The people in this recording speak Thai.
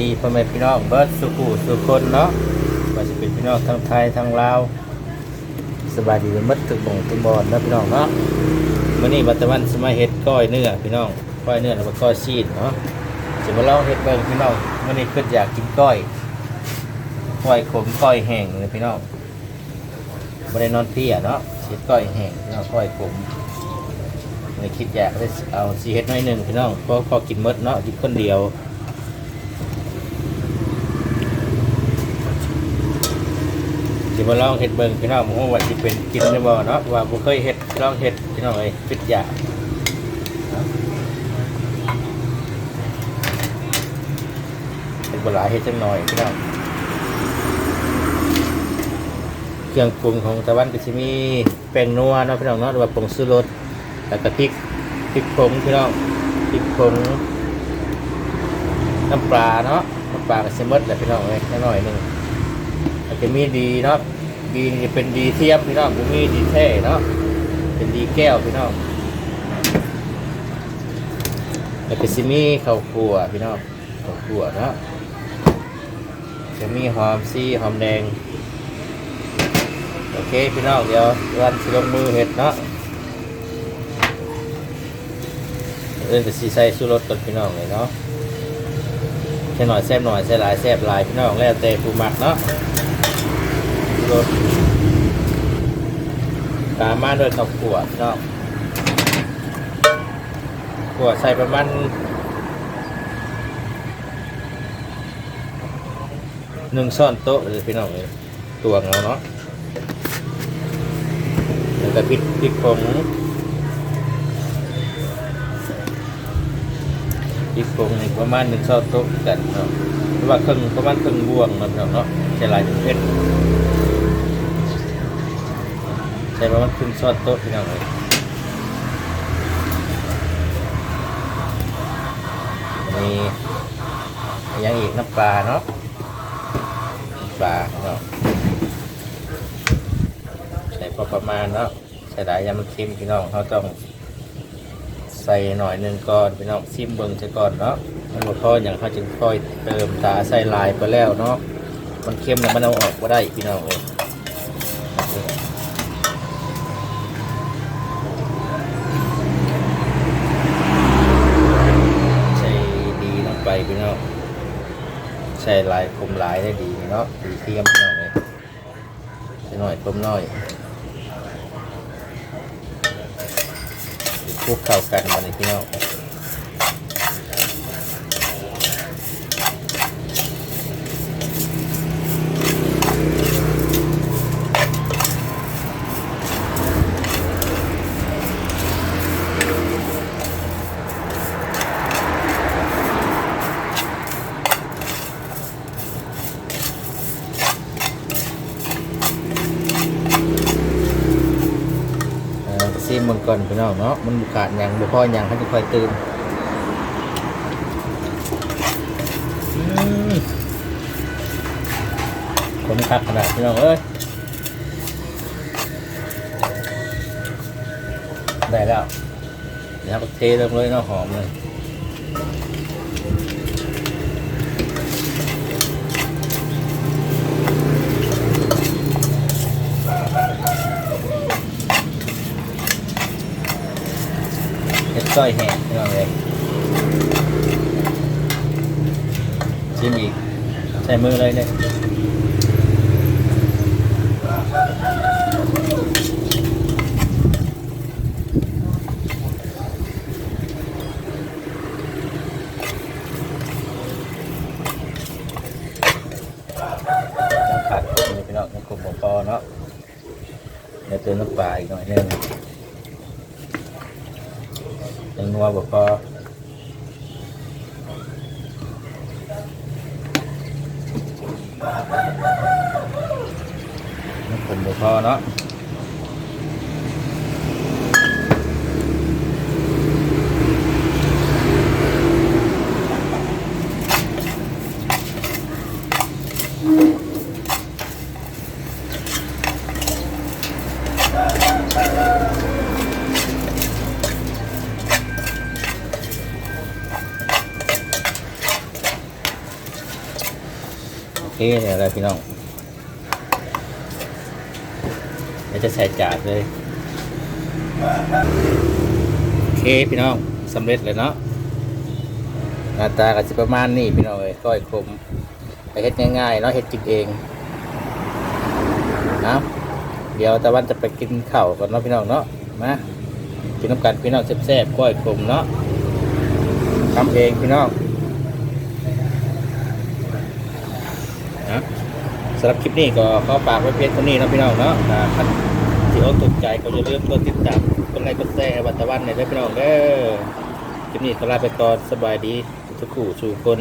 ดีพ่อแม่พี่น้องเบิร์ดสุขุสุคนเนาะว่าจะเป็นพี่น้องทั้งไทยทั้งลาวสบายดีเป็นมัดตึกบ่งตึกบอลนะพี่น้องเนาะมื้อนี้บัตวันสมาเฮ็ดก้อยเนื้อพี่น้องก้อยเนื้อแล้วก็ก้อยชีสเนาะจะมาลองเฮ็ดเบิ่งพี่น้องมื้อนี้เพิ่นอยากกินก้อยก้อยขมก้อยแห้งเลยพี่น้องบ่ได้นอนเพลียเนาะเฮ็ดก้อยแห้งพี่น้องก้อยขมในคิดอยากได้เอาซีเฮ็ดน่อยหนึ่งพี่น้องเพราะพอกินมดเนาะกินคนเดียว มาลองเฮ็ดเบิ่งพี่น้องผมว่าสิเป็นกินได้บ่เนาะว่าบ่เคยเฮ็ดลองเฮ็ดพี่น้องเอ้ยคิดยาเฮ็ดบหลายเฮ็ดจังหน่อยพี่น้องเครื่องปรุงของตะวันก็สิมีแป้งนัวเนาะพี่น้องเนาะหรือว่าผงชูรสแล้วก็พริกพริกผงพี่น้องพริกผงน้ำปลาเนาะน้ำปลากับเซมดแหละพี่น้องเลยแค่หน่อยหนึ่งแล้วก็มีดีเนาะ ดีนี่จะเป็นดีเทียมพี่น้องบ่มีดีแท้เนาะเป็นดีแก้วพี่น้องแล้วก็ซิมีข้าวคั่วพี่น้องข้าวคั่วเนาะจะมีหอมซี่หอมแดงโอเคพี่น้องเดี๋ยววันสิลงมือเห็ดเนาะเอิ้นก็สีใส่สู้รสกับพี่น้องเลยเนาะแค่หน่อยแซ่บหน่อยใส่หลายแซ่บหลายพี่น้องแล้วแต่ผู้มักเนาะ รสตามมาด้วยข้าวขั่วพี่น้องขั่วใส่ประมาณหนึ่งช้อนโต๊ะเลยพี่น้องเลยตวงเอาเนาะแล้วก็พริกพริกผงอีกผงนี่ประมาณหนึ่งช้อนโต๊ะกันเนาะหรือว่าครึ่งประมาณครึ่งบวงนาะพี่น้อเนาะใช้หลายเผ็ดใช้ป ระมาณครึ่งช้อนโต๊ะพี่น้องเลยมียังอีกน้ำปลาเนาะปลาเนาะใส่พอประมาณเนาะใส่หลายอยางมันเค็มพี่น้องเขาต้องใส่หน่อยหนึ่งก่อนพี่น้องซิมเบิงซะก่อนเนาะมันบ่พออย่างเขาจึงค่อยเติมตาใส่ลายไปแล้วเนาะมันเค็มแล้วมันเอาออกก็ได้พี่น้องเอ้ย ใส่ลายคมลายได้ดีเนาะดีเทียมพี่น้อยหน่อยคมหน่อยคลุกเข้ากันมาเลยพี่น้อง ซีมมันก่อนพี่น้องเนาะมันบุขาดอย่างบุพออย่างเขาจะคอยตื่นคนคักขนาดพี่น้องเอ้ยได้แล้วเนี่ยวเอาเทลงเลยเนาะหอมเลย เห็ดก้อยแห้งพี่น้องเลยชิมอีกใส่มือเลยเนี่ยน้ำผัดนี่พี่น้องน้ำกลุ่มของปอเนาะเดี๋ยวเติมน้ำปลาอีกหน่อยหนึงยัง นัวบ่พอผมบ่พอเนาะ เคเนี่ยอะไรพี่น้องเดี๋ยวจะใส่จานเลยโอเคพี่น้องสำเร็จเลยเนาะหน้าตาก็จะประมาณนี้พี่น้องเลยก้อยคมไปเฮ็ดง่ายๆเนาะเฮ็ดกินเองนะเดี๋ยวตะวันจะไปกินข้าวก่อนเนาะพี่น้องเนาะมากินน้ำกันพี่น้องแซ่บๆก้อยคมเนาะทำเองพี่น้องนะสำหรับคลิปนี้ก็ขอฝากไว้เพียงเท่านี้นะพี่น้องเนาะท่านที่อกตกใจก็อย่าลืมกดติดตามกดไลค์กดแชร์วัตะวันในอยเด้พี่น้องเด้อคลิปนี้ขอลาไปก่อนสบายดีทุกคู่สู่คน